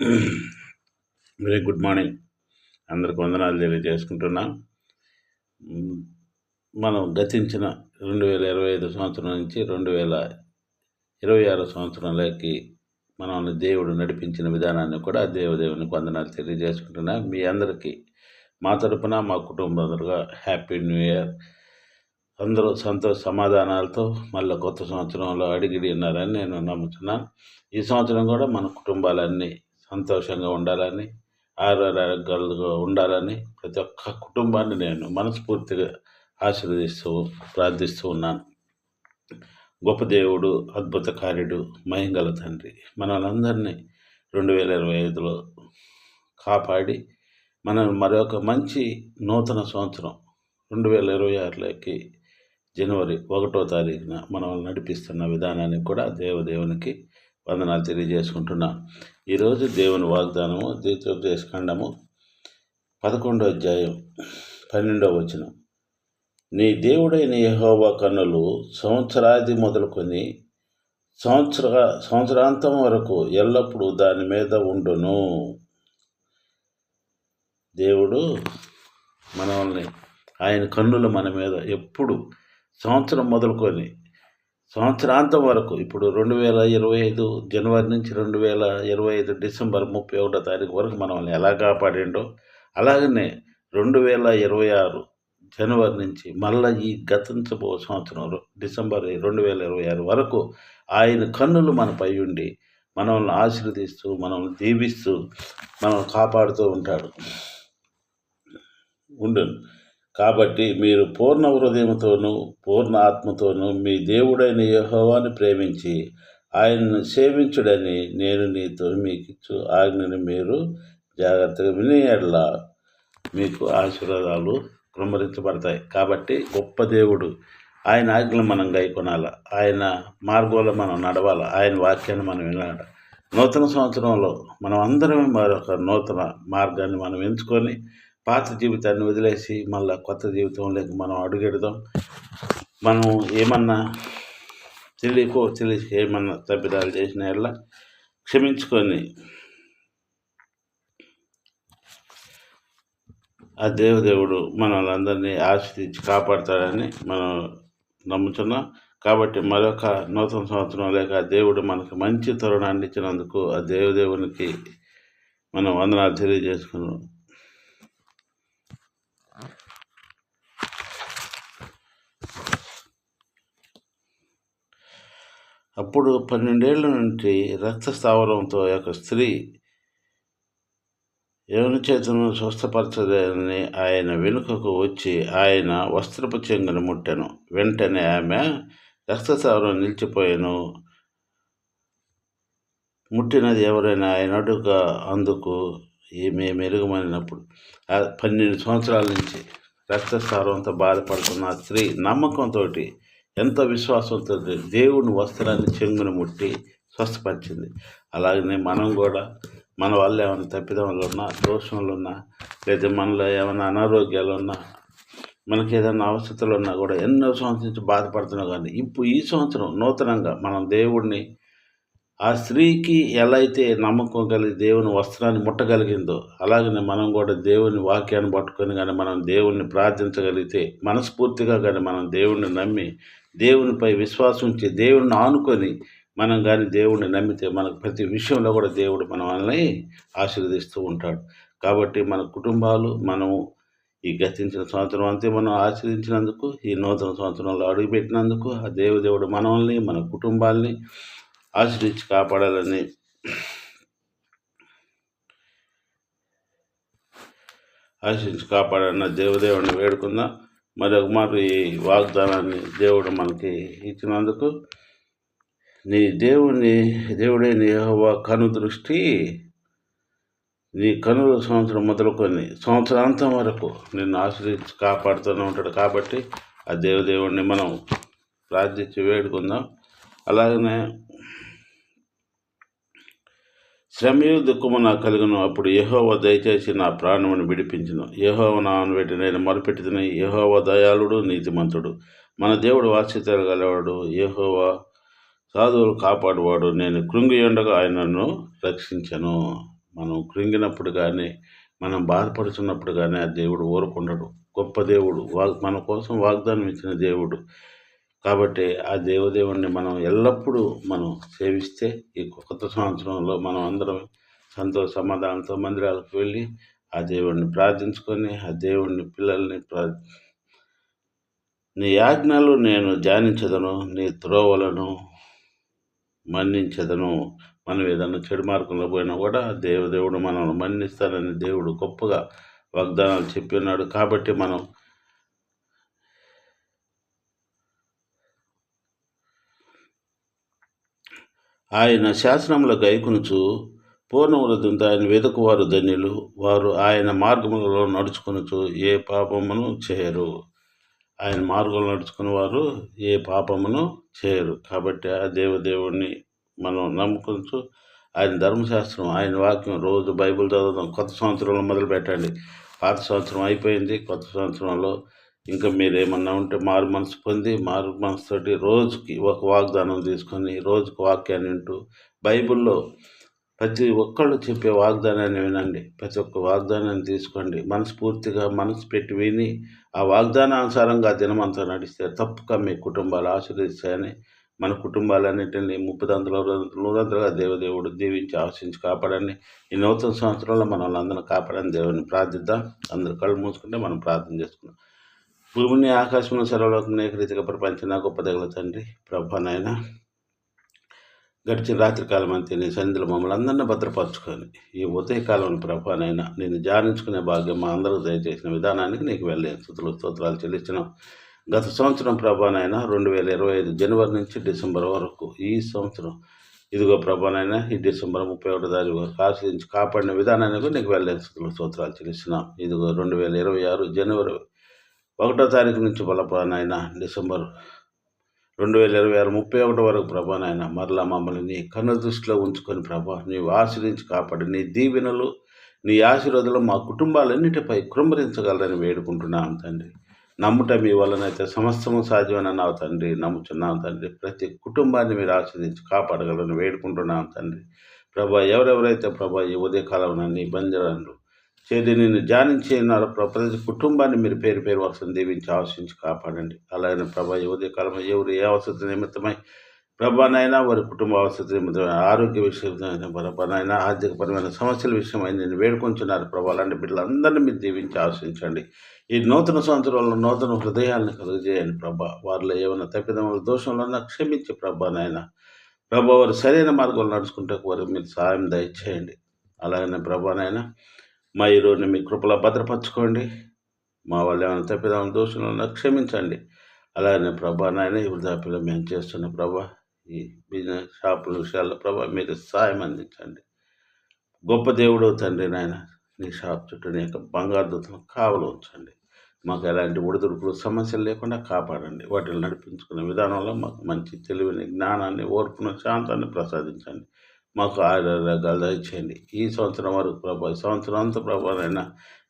Very good morning. అందరికి వందనాలు తెలియజేసుకుంటున్నా. మనం గతించిన రెండు వేల ఇరవై ఐదు సంవత్సరం నుంచి రెండు వేల ఇరవై ఆరు సంవత్సరంలోకి మనల్ని దేవుడు నడిపించిన విధానాన్ని కూడా దేవదేవునికి వందనాలు తెలియజేసుకుంటున్నా. మీ అందరికీ మా తరపున మా కుటుంబంగా హ్యాపీ న్యూ ఇయర్. అందరూ సంతోష సమాధానాలతో మళ్ళీ కొత్త సంవత్సరంలో అడిగిడి ఉన్నారని నేను నమ్ముతున్నాను ఈ సంవత్సరం కూడా మన కుటుంబాలన్నీ సంతోషంగా ఉండాలని ఆరోగ్యాలుగా ఉండాలని ప్రతి ఒక్క కుటుంబాన్ని నేను మనస్ఫూర్తిగా ఆశీర్వదిస్తూ ప్రార్థిస్తూ ఉన్నాను. గొప్ప దేవుడు అద్భుత కార్యుడు మహింగల తండ్రి మనల్ని రెండు వేల ఇరవై ఐదులో కాపాడి మనం మరొక మంచి నూతన సంవత్సరం రెండు వేల ఇరవై ఆరులోకి జనవరి ఒకటో తారీఖున మనం నడిపిస్తున్న విధానానికి కూడా దేవదేవునికి వందనాలు తెలియజేసుకుంటున్నా. ఈరోజు దేవుని వాగ్దానము ద్వితోపదేశ ఖండము పదకొండో అధ్యాయం పన్నెండో వచనం. నీ దేవుడైన యహోవా కన్నులు సంవత్సరాది మొదలుకొని సంవత్సర సంవత్సరాంతం వరకు ఎల్లప్పుడూ దాని మీద ఉండును. దేవుడు మనల్ని ఆయన కన్నులు మన మీద ఎప్పుడు సంవత్సరం మొదలుకొని సంవత్సరాంతం వరకు ఇప్పుడు రెండు వేల ఇరవై ఐదు జనవరి నుంచి రెండు వేల ఇరవై ఐదు డిసెంబర్ ముప్పై ఒకటో తారీఖు వరకు మనల్ని ఎలా కాపాడిండో అలాగనే రెండు వేల ఇరవై ఆరు జనవరి నుంచి మళ్ళీ ఈ గతించబో సంవత్సరం డిసెంబర్ రెండు వేల ఇరవై ఆరు వరకు ఆయన కన్నులు మనపై ఉండి మనల్ని ఆశీర్వదిస్తూ మనల్ని దీవిస్తూ మనల్ని కాపాడుతూ ఉంటాడు. ఉండును కాబట్టి మీరు పూర్ణ హృదయంతోనూ పూర్ణ ఆత్మతోనూ మీ దేవుడైన యెహోవాను ప్రేమించి ఆయనను సేవించుడని నేను నీతో మీకు ఆజ్ఞని ఆజ్ఞను మీరు జాగ్రత్తగా విని మీకు ఆశీర్వాదాలు క్రమరించబడతాయి. కాబట్టి గొప్ప దేవుడు ఆయన ఆజ్ఞలు మనం గైకొనాల. ఆయన మార్గంలో మనం నడవాలి. ఆయన వాక్యాన్ని మనం వినాలి. నూతన సంవత్సరంలో మనం అందరం మరొక నూతన మార్గాన్ని మనం ఎంచుకొని పాత జీవితాన్ని వదిలేసి మళ్ళీ కొత్త జీవితంలోకి మనం అడుగెడదాం. మనం ఏమన్నా తెలియకో తెలిసి ఏమన్నా తప్పిదాలు చేసిన ఎలా క్షమించుకొని ఆ దేవదేవుడు మనల్ని ఆశ్రయించి కాపాడతాడని మనం నమ్ముతున్నాం కాబట్టి మరొక నూతన సంవత్సరం లేక దేవుడు మనకు మంచి తరుణాన్ని ఇచ్చినందుకు ఆ దేవదేవునికి మనం వందనాలు తెలియజేసుకున్నాం. అప్పుడు పన్నెండేళ్ళ నుంచి రక్తస్థావరంతో ఒక స్త్రీ యవన చేతను స్వస్థపరచదని ఆయన వెనుకకు వచ్చి ఆయన వస్త్రపు చెంగును ముట్టెను. వెంటనే ఆమె రక్తస్థావరం నిలిచిపోయాను. ముట్టినది ఎవరైనా ఆయన అడుగ అందుకు ఈమె మెరుగుమనినప్పుడు. పన్నెండు సంవత్సరాల నుంచి రక్తస్రావంతో బాధపడుతున్న స్త్రీ నమ్మకంతో ఎంతో విశ్వాసంతో దేవుని వస్త్రాన్ని చెంగును ముట్టి స్వస్థపరిచింది. అలాగనే మనం కూడా మన వాళ్ళు ఏమైనా తప్పిదములు ఉన్నా దోషములు ఉన్నా లేదా మనలో ఏమైనా అనారోగ్యాలు ఉన్నా మనకి ఏదైనా అవసరతలు ఉన్నా కూడా ఎన్నో సంవత్సరం నుంచి బాధపడుతున్నాం కానీ ఇప్పుడు ఈ సంవత్సరం నూతనంగా మనం దేవుడిని ఆ స్త్రీకి ఎలా అయితే నమ్మకం కలిగి దేవుని వస్త్రాన్ని ముట్టగలిగిందో అలాగనే మనం కూడా దేవుని వాక్యాన్ని పట్టుకొని కానీ మనం దేవుణ్ణి ప్రార్థించగలిగితే మనస్ఫూర్తిగా కానీ మనం దేవుణ్ణి నమ్మి దేవునిపై విశ్వాసం ఉంచి దేవుణ్ణి ఆనుకొని మనం కానీ దేవుణ్ణి నమ్మితే మనకు ప్రతి విషయంలో కూడా దేవుడు మనల్ని ఆశీర్వదిస్తూ ఉంటాడు. కాబట్టి మన కుటుంబాలు మనము ఈ గతించిన సంవత్సరం అంతే మనం ఆశ్రయించినందుకు ఈ నూతన సంవత్సరంలో అడుగుపెట్టినందుకు ఆ దేవదేవుడు మనల్ని మన కుటుంబాల్ని ఆశ్రయించి కాపాడాలని ఆశ్రయించి కాపాడాలన్న దేవదేవుని వేడుకుందాం. మరొక మాట ఈ వాగ్దానాన్ని దేవుడు మనకి ఇచ్చినందుకు నీ దేవుని దేవుడైన యెహోవా కను దృష్టి నీ కనుల సంవత్సరం మొదలుకొని సంవత్సరాంతం వరకు నిన్ను ఆశ్రయించి కాపాడుతూనే ఉంటాడు కాబట్టి ఆ దేవదేవుడిని మనం ప్రార్థించి వేడుకుందాం. అలాగనే శ్రమయు దుఃఖము నాకు కలుగును. అప్పుడు యహోవ దయచేసి నా ప్రాణమును విడిపించును. యహోవ నాను పెట్టి నేను మొరపెట్టిదని యహోవ దయాళుడు నీతిమంతుడు. మన దేవుడు వాసితలు గలవాడు యహోవ సాధువులు కాపాడువాడు. నేను కృంగి ఉండగా ఆయనను రక్షించను. మనం కృంగినప్పుడు కానీ మనం బాధపడుతున్నప్పుడు కానీ ఆ దేవుడు ఊరుకుండడు. గొప్ప దేవుడు వాగ్ మన కోసం వాగ్దానం ఇచ్చిన దేవుడు. కాబట్టి ఆ దేవదేవుణ్ణి మనం ఎల్లప్పుడూ మనం సేవిస్తే ఈ కొత్త సంవత్సరంలో మనం అందరం సంతోష సమాధానంతో మందిరాలకు వెళ్ళి ఆ దేవుడిని ప్రార్థించుకొని ఆ దేవుడిని పిల్లల్ని ప్రా నీ ఆజ్ఞలు నేను ధ్యానించదను నీ త్రోవలను మన్నించదను. మనం ఏదన్నా చెడు మార్గంలో పోయినా కూడా దేవదేవుడు మనల్ని మన్నిస్తానని దేవుడు గొప్పగా వాగ్దానాలు చెప్పి ఉన్నాడు. కాబట్టి మనం ఆయన శాసనముల గైకునుచు పూర్ణ ఆయన వెతుకువారు ధన్యులు. వారు ఆయన మార్గములలో నడుచుకునుచు ఏ పాపమును చేయరు. ఆయన మార్గంలో నడుచుకుని వారు ఏ పాపమును చేయరు. కాబట్టి ఆ దేవదేవుణ్ణి మనం నమ్ముకుంటూ ఆయన ధర్మశాస్త్రం ఆయన వాక్యం రోజు బైబిల్ చదవడం కొత్త సంవత్సరంలో మొదలు పెట్టండి పాత సంవత్సరం అయిపోయింది. కొత్త సంవత్సరంలో ఇంకా మీరు ఏమన్నా ఉంటే మారు మనసు పొంది మారు మనసుతోటి రోజుకి ఒక వాగ్దానం తీసుకొని రోజుకి వాక్యాన్ని వింటూ బైబిల్లో ప్రతి ఒక్కళ్ళు చెప్పే వాగ్దానాన్ని వినండి. ప్రతి ఒక్క వాగ్దానాన్ని తీసుకోండి. మనస్ఫూర్తిగా మనసు పెట్టి విని ఆ వాగ్దానానుసారంగా దినమంతా నడిస్తే తప్పక మీ కుటుంబాలు ఆశీర్వదిస్తాయని మన కుటుంబాలన్నింటినీ ముప్పదంతల నూరంతలుగా దేవదేవుడు దీవించి ఆశించి కాపాడండి. ఈ నూతన సంవత్సరంలో మనల్ని అందరం కాపాడని దేవుని ప్రార్థిద్దాం. అందరు కళ్ళు మూసుకుంటే మనం ప్రార్థన చేసుకుందాం. భూమిని ఆకాశంలో సర్వలోకం ఏకరీతిగా ప్రపంచం గొప్ప దగ్గర తండ్రి ప్రభానైనా గడిచిన రాత్రికాలం అంతే నీ సన్నిధిలో మమ్మల్ని అందరినీ భద్రపరచుకొని ఈ ఉదయకాలం ప్రభానైనా నేను ధ్యానించుకునే భాగ్యం మా అందరూ దయచేసిన విధానానికి నీకు వెళ్ళే స్థుతులు స్తోత్రాలు చెల్లించినాం గత సంవత్సరం ప్రభానైనా రెండు వేల ఇరవై ఐదు జనవరి నుంచి డిసెంబర్ వరకు ఈ సంవత్సరం ఇదిగో ప్రభానైనా ఈ డిసెంబర్ ముప్పై ఒకటి తారీఖు వరకు ఆశ్రయించి కాపాడిన విధానానికి నీకు వెళ్ళే స్థుతులు స్తోత్రాలు చెల్లిస్తున్నాం. ఇదిగో రెండు వేల ఇరవై ఆరు జనవరి ఒకటో తారీఖు నుంచి బలపానైనా డిసెంబర్ రెండు వేల ఇరవై ఆరు ముప్పై ఒకటి వరకు ప్రభా నాయన మరలా మమ్మల్ని నీ కన్ను దృష్టిలో ఉంచుకొని ప్రభా నీవు ఆశ్రయించి కాపాడి. నీ దీవెనలు నీ ఆశీర్వాదాలు మా కుటుంబాలన్నిటిపై కృంభరించగలరని వేడుకుంటున్నాం తండ్రి. నమ్ముట మీ వలనైతే సమస్తము సాధ్యమని అన్నావు తండ్రి. నమ్ముచున్నాం తండ్రి. ప్రతి కుటుంబాన్ని మీరు ఆశ్రయించి కాపాడగలరని వేడుకుంటున్నాం తండ్రి. ప్రభా ఎవరెవరైతే ప్రభా ఈ ఉదయకాలంలో నీ బంజరాలు చేరి నేను ధ్యానించి ఉన్నారు ప్రతి కుటుంబాన్ని మీరు పేరు పేరు వస్తుంది దీవించి ఆశించి కాపాడండి. అలాగే ప్రభా ఉదయ కాలంలో ఎవరు ఏ అవసరం నిమిత్తమై ప్రభానైనా వారి కుటుంబ అవసరం నిమిత్తమైన ఆరోగ్య విషయమైన ప్రభానైనా ఆర్థికపరమైన సమస్యల విషయమై నేను వేడుకొంచున్నారు ప్రభా. అలాంటి బిడ్డలందరినీ మీరు దీవించి ఆశించండి. ఈ నూతన సంవత్సరంలో నూతన హృదయాలను కలుగజేయండి ప్రభా. వారిలో ఏమైనా తప్పిదముల దోషంలో క్షమించి ప్రభానైనా ప్రభా వారు సరైన మార్గంలో నడుచుకుంటే వారు మీరు సాయం దయచేయండి. అలాగనే ప్రభానైనా మా ఈరోజుని మీ కృపలో భద్రపరచుకోండి. మా వాళ్ళు ఏమైనా తప్పిదాం దోషులను క్షమించండి. అలాగే ప్రభా నాయన ఈ వృద్ధాప్యలో మేము చేస్తున్న ప్రభా ఈ బిజినెస్ షాపుల విషయాల్లో ప్రభా మీరు సాయం అందించండి. గొప్ప దేవుడు తండ్రి నాయన నీ షాప్ చుట్టూ నీ యొక్క బంగారు దూతను కావలు ఉంచండి. మాకు ఎలాంటి ఒడిదుడుకులు సమస్యలు లేకుండా కాపాడండి. వాటిని నడిపించుకునే విధానంలో మాకు మంచి తెలివిని జ్ఞానాన్ని ఓర్పును శాంతాన్ని ప్రసాదించండి. మాకు ఆరోగ్యాలు దయచేయండి ఈ సంవత్సరం వరకు ప్రభా సంవత్సరం అంతా ప్రభావైనా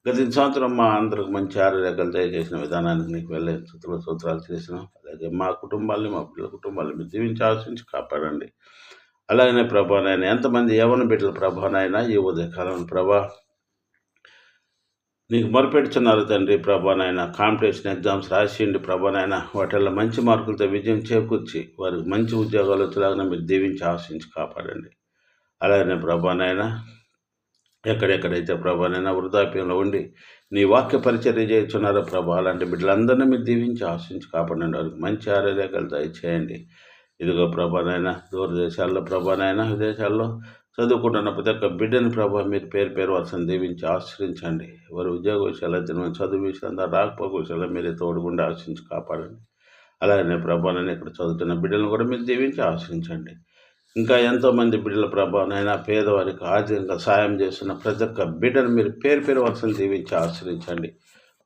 గత సంవత్సరం మా అందరికి మంచి ఆరోగ్యాలు దయచేసిన విధానానికి నీకు వెళ్ళే సూత్ర సూత్రాలు చేసినాం అలాగే మా కుటుంబాల్ని మా పిల్లల కుటుంబాల్ని మీరు దీవించి ఆశించి కాపాడండి. అలాగనే ప్రభానైనా ఎంతమంది యవన బిడ్డల ప్రభానైనా ఈ ఉదయకాలం ప్రభా నీకు మొరపెడుతున్నారు తండ్రి ప్రభానైనా కాంపిటీషన్ ఎగ్జామ్స్ రాసిండి ప్రభానైనా వాటిల్లో మంచి మార్కులతో విజయం చేకూర్చి వారికి మంచి ఉద్యోగాలు వచ్చేలాగా మీరు దీవించి ఆశించి కాపాడండి. అలాగే ప్రభానైనా ఎక్కడెక్కడైతే ప్రభానైనా వృద్ధాప్యంలో ఉండి నీ వాక్య పరిచర్య చేస్తున్నారో ప్రభా అలాంటి బిడ్డలందరినీ మీరు దీవించి ఆశించి కాపాడండి. వారికి మంచి ఆరోగ్యాలు దయచేయండి. ఇదిగో ప్రభానైనా దూరదేశాల్లో ప్రభానైనా విదేశాల్లో చదువుకుంటున్న ప్రతి ఒక్క బిడ్డని ప్రభావం మీరు పేరు పేరు వర్షం దీవించి ఆశ్రయించండి. ఎవరు ఉద్యోగ విషయాలు తిన చదువు విషయాలు రాకపోక విషయాల్లో మీరే తోడుగుండి ఆశించి కాపాడండి. అలాగే ప్రభానని ఇక్కడ చదువుతున్న బిడ్డలను కూడా మీరు దీవించి ఆశ్రయించండి. ఇంకా ఎంతోమంది బిడ్డల ప్రభావనైనా పేదవారికి ఆర్థికంగా సాయం చేస్తున్న ప్రతి ఒక్క బిడ్డను మీరు పేరు పేరు వర్షం దీవించి ఆశ్రయించండి.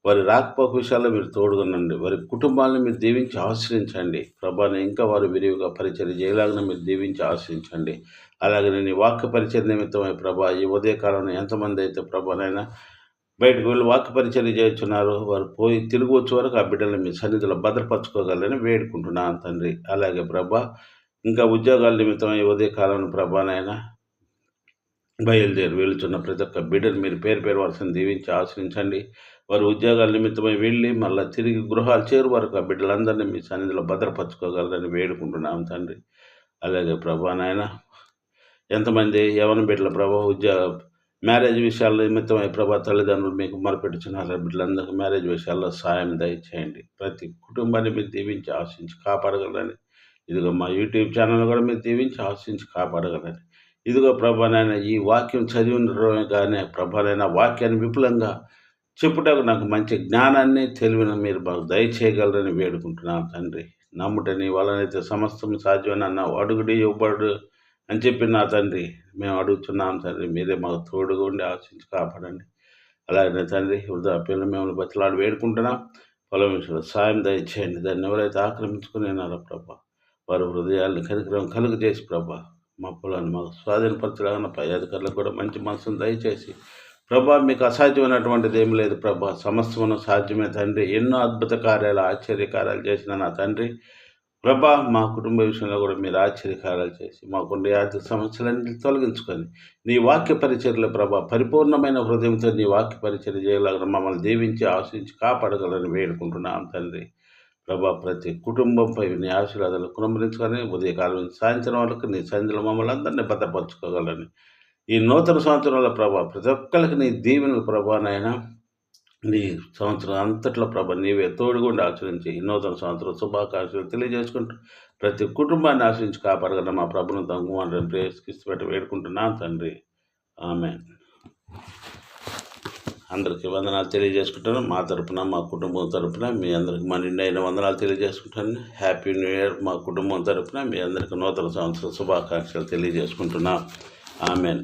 వారి రాకపోక విషయాల్లో మీరు తోడుగునండి వారి కుటుంబాలను మీరు దీవించి ఆశ్రయించండి. ప్రభాని ఇంకా వారు విరివిగా పరిచయం చేయలాగిన మీరు దీవించి ఆశ్రయించండి. అలాగే నేను వాక్య పరిచయం నిమిత్తమై ప్రభా ఈ ఉదయకాలంలో ఎంతమంది అయితే ప్రభానైనా బయటకు వెళ్ళి వాక్య పరిచయం చేస్తున్నారు వారు పోయి తిరిగి వచ్చే వరకు ఆ బిడ్డలను మీ సన్నిధిలో భద్రపరచుకోగలని వేడుకుంటున్నాను తండ్రి. అలాగే ప్రభా ఇంకా ఉద్యోగాల నిమిత్తం ఈ ఉదయ కాలంలో ప్రభానైనా బయలుదేరి వెళుతున్న ప్రతి ఒక్క బిడ్డను మీరు పేరు పేరు వారిని దీవించి ఆశ్రయించండి. వారు ఉద్యోగాల నిమిత్తమై వెళ్ళి మళ్ళీ తిరిగి గృహాలు చేరు వరకు ఆ బిడ్డలందరినీ మీ సన్నిధిలో భద్రపరచుకోగలరని వేడుకుంటున్నాం తండ్రి. అలాగే ప్రభా నాయన ఎంతమంది యవన బిడ్డల ప్రభా ఉద్యోగ మ్యారేజ్ విషయాల నిమిత్తమై ప్రభా తల్లిదండ్రులు మీకు మొరపెట్టుచున్నారు బిడ్డలందరికీ మ్యారేజ్ విషయాల్లో సాయం దయచేయండి. ప్రతి కుటుంబాన్ని మీరు దీవించి ఆశించి కాపాడగలరని ఇదిగో మా యూట్యూబ్ ఛానల్ కూడా మీరు దీవించి ఆశించి కాపాడగలండి ఇదిగో ప్రభానైనా ఈ వాక్యం చదివినగానే ప్రభానైనా వాక్యాన్ని విపులంగా చెప్పుటకు నాకు మంచి జ్ఞానాన్ని తెలివిన మీరు మాకు దయచేయగలరని వేడుకుంటున్నాను తండ్రి. నమ్ముటని వాళ్ళనైతే సమస్తం సాధ్యమని అన్న అడుగుడి ఇవ్వబడు అని చెప్పి నా తండ్రి మేము అడుగుతున్నాం తండ్రి మీరే మాకు తోడుగా ఉండి ఆశించి కాపాడండి. అలాగే తండ్రి వృద్ధాప్యంలో మిమ్మల్ని బతిలాడు వేడుకుంటున్నాం. పొలం సాయం దయచేయండి. దాన్ని ఎవరైతే ఆక్రమించుకుని ప్రభా వారి హృదయాల్ని కనికరం కలుగజేసి ప్రభా మా పొలాన్ని మాకు స్వాధీనపరచడానికి పై అధికారులకు కూడా మంచి మనసును దయచేసి ప్రభా మీకు అసాధ్యమైనటువంటిది ఏం లేదు ప్రభా. సమస్తమును సాధ్యమే తండ్రి. ఎన్నో అద్భుత కార్యాలు ఆశ్చర్యకార్యాలు చేసిన నా తండ్రి. ప్రభా మా కుటుంబ విషయంలో కూడా మీరు ఆశ్చర్యకారాలు చేసి మాకుండే ఆర్థిక సమస్యలన్నీ తొలగించుకొని నీ వాక్య పరిచర్ల ప్రభా పరిపూర్ణమైన హృదయంతో నీ వాక్య పరిచర్య చేయగలగడం మమ్మల్ని దీవించి ఆశించి కాపాడగలని వేడుకుంటున్నాం తండ్రి. ప్రభా ప్రతి కుటుంబంపై నీ ఆశీర్వాదాలు కులంబరించుకొని ఉదయకాలం సాయంత్రం వరకు నీ సంధిలో మమ్మల్ని అందరినీ భద్రపరచుకోగలని. ఈ నూతన సంవత్సరంలో ప్రభా ప్రతి ఒక్కరికి నీ దీవెనలు ప్రభా నాయన. నీ సంవత్సరం అంతట్లో ప్రభ నీవే తోడుగుండి ఆచరించి ఈ నూతన సంవత్సరం శుభాకాంక్షలు తెలియజేసుకుంటూ ప్రతి కుటుంబాన్ని ఆశ్రయించి కాపాడగల మా ప్రభును తగ్గుమాని ప్రేస్కిస్తూ పెట్టి వేడుకుంటున్నాను తండ్రి. ఆమె అందరికీ వందనాలు తెలియజేసుకుంటాను. మా తరపున మా కుటుంబం తరపున మీ అందరికి మా నిండైన వందనాలు తెలియజేసుకుంటాను. హ్యాపీ న్యూ ఇయర్ మా కుటుంబం తరపున మీ అందరికీ నూతన సంవత్సర శుభాకాంక్షలు తెలియజేసుకుంటున్నాం. ఆమెన్